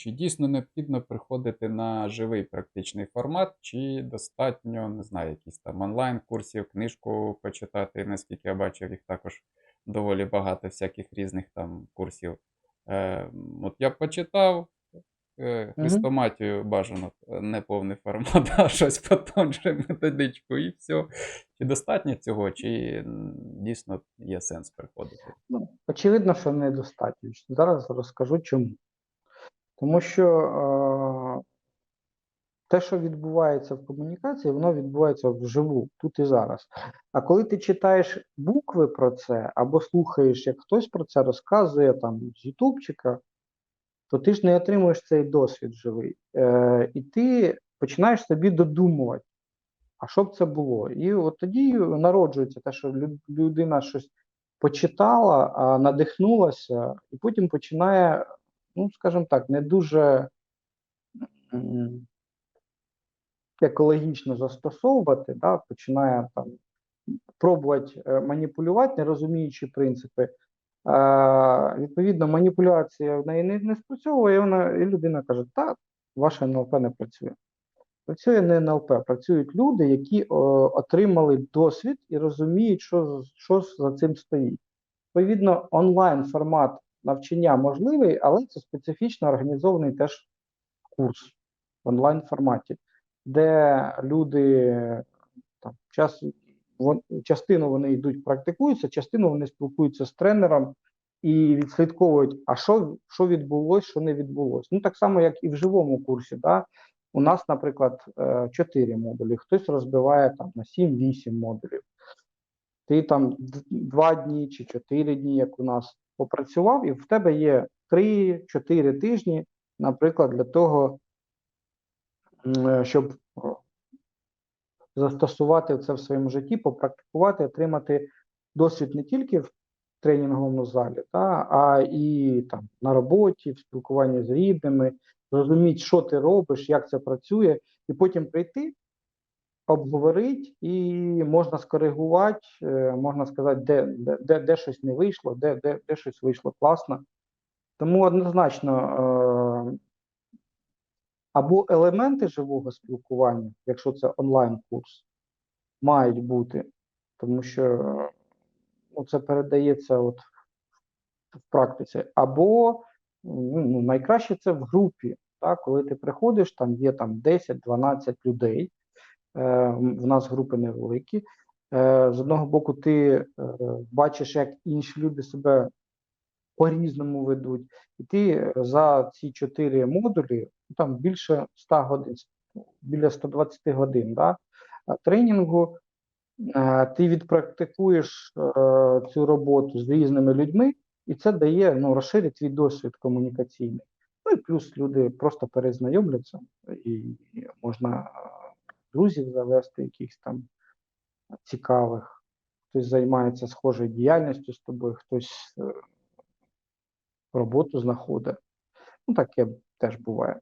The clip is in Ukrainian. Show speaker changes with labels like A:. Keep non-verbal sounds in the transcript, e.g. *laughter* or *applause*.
A: чи дійсно необхідно приходити на живий практичний формат, чи достатньо, не знаю, якісь там онлайн-курсів, книжку почитати, наскільки я бачив, їх також доволі багато всяких різних там курсів. Е, от я почитав е, хрестоматію бажано, е, не повний формат, *laughs* а щось потім же методичку, і все. Чи достатньо цього, чи дійсно є сенс приходити?
B: Ну, очевидно, що недостатньо. Зараз розкажу чому. Тому що те, що відбувається в комунікації, воно відбувається вживу, тут і зараз. А коли ти читаєш букви про це, або слухаєш, як хтось про це розказує там з Ютубчика, то ти ж не отримуєш цей досвід живий. Е, і ти починаєш собі додумувати, а що б це було? І от тоді народжується те, що людина щось почитала, надихнулася, і потім починає, ну скажімо так, не дуже екологічно застосовувати, да, починає там пробувати е, маніпулювати, не розуміючи принципи. Е, відповідно, маніпуляція в неї не, не спрацьовує, і, вона, і людина каже, так, ваше НЛП не працює. Працює не НЛП, працюють люди, які о, отримали досвід і розуміють, що, що за цим стоїть. Відповідно, онлайн формат навчання можливий, але це специфічно організований теж курс в онлайн форматі, де люди там, час, вон, частину вони йдуть, практикуються, частину вони спілкуються з тренером і відслідковують, а що, що відбулося, що не відбулося. Ну, так само, як і в живому курсі. Да? У нас, наприклад, 4 модулі, хтось розбиває там на 7-8 модулів. Ти там 2 дні чи 4 дні, як у нас, попрацював, і в тебе є 3-4 тижні, наприклад, для того, е, щоб застосувати це в своєму житті, попрактикувати, отримати досвід не тільки в тренінговому залі, та, а і там на роботі, в спілкуванні з рідними, зрозуміти, що ти робиш, як це працює, і потім прийти, обговорити, і можна скоригувати, е, можна сказати, де, де, де, щось не вийшло, де, де, де щось вийшло класно. Тому однозначно. Е, або елементи живого спілкування, якщо це онлайн-курс, мають бути, тому що ну, це передається от в практиці, або ну, найкраще це в групі. Так, коли ти приходиш, там є там 10-12 людей. Е, в нас групи невеликі. Е, з одного боку, ти е, бачиш, як інші люди себе по-різному ведуть, і ти за ці чотири модулі, ну, там більше 100 годин, біля 120 годин да, тренінгу, ти відпрактикуєш цю роботу з різними людьми, і це дає ну, розширить твій досвід комунікаційний. Ну і плюс люди просто перезнайомляться, і можна друзів завести, якихось там цікавих, хтось займається схожою діяльністю з тобою, хтось е, роботу знаходить. Ну, таке теж буває.